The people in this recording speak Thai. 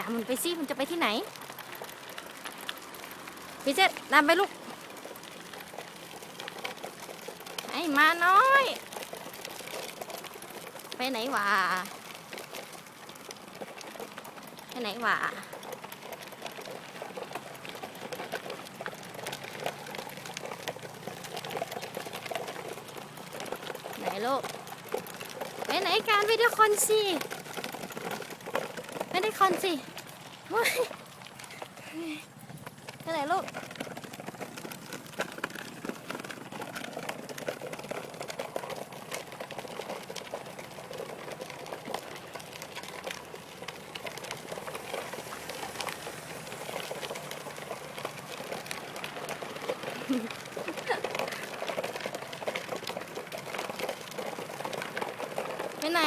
ตามมันไปสิมันจะไปที่ไหนพี่เจษตามไปลูกไอ้มาน้อย ไปไหนวะไปไหนวะไหนลูกไปไหนการวิดีโอคอนสิ ยคอนสิไปไหนลูกไปไหน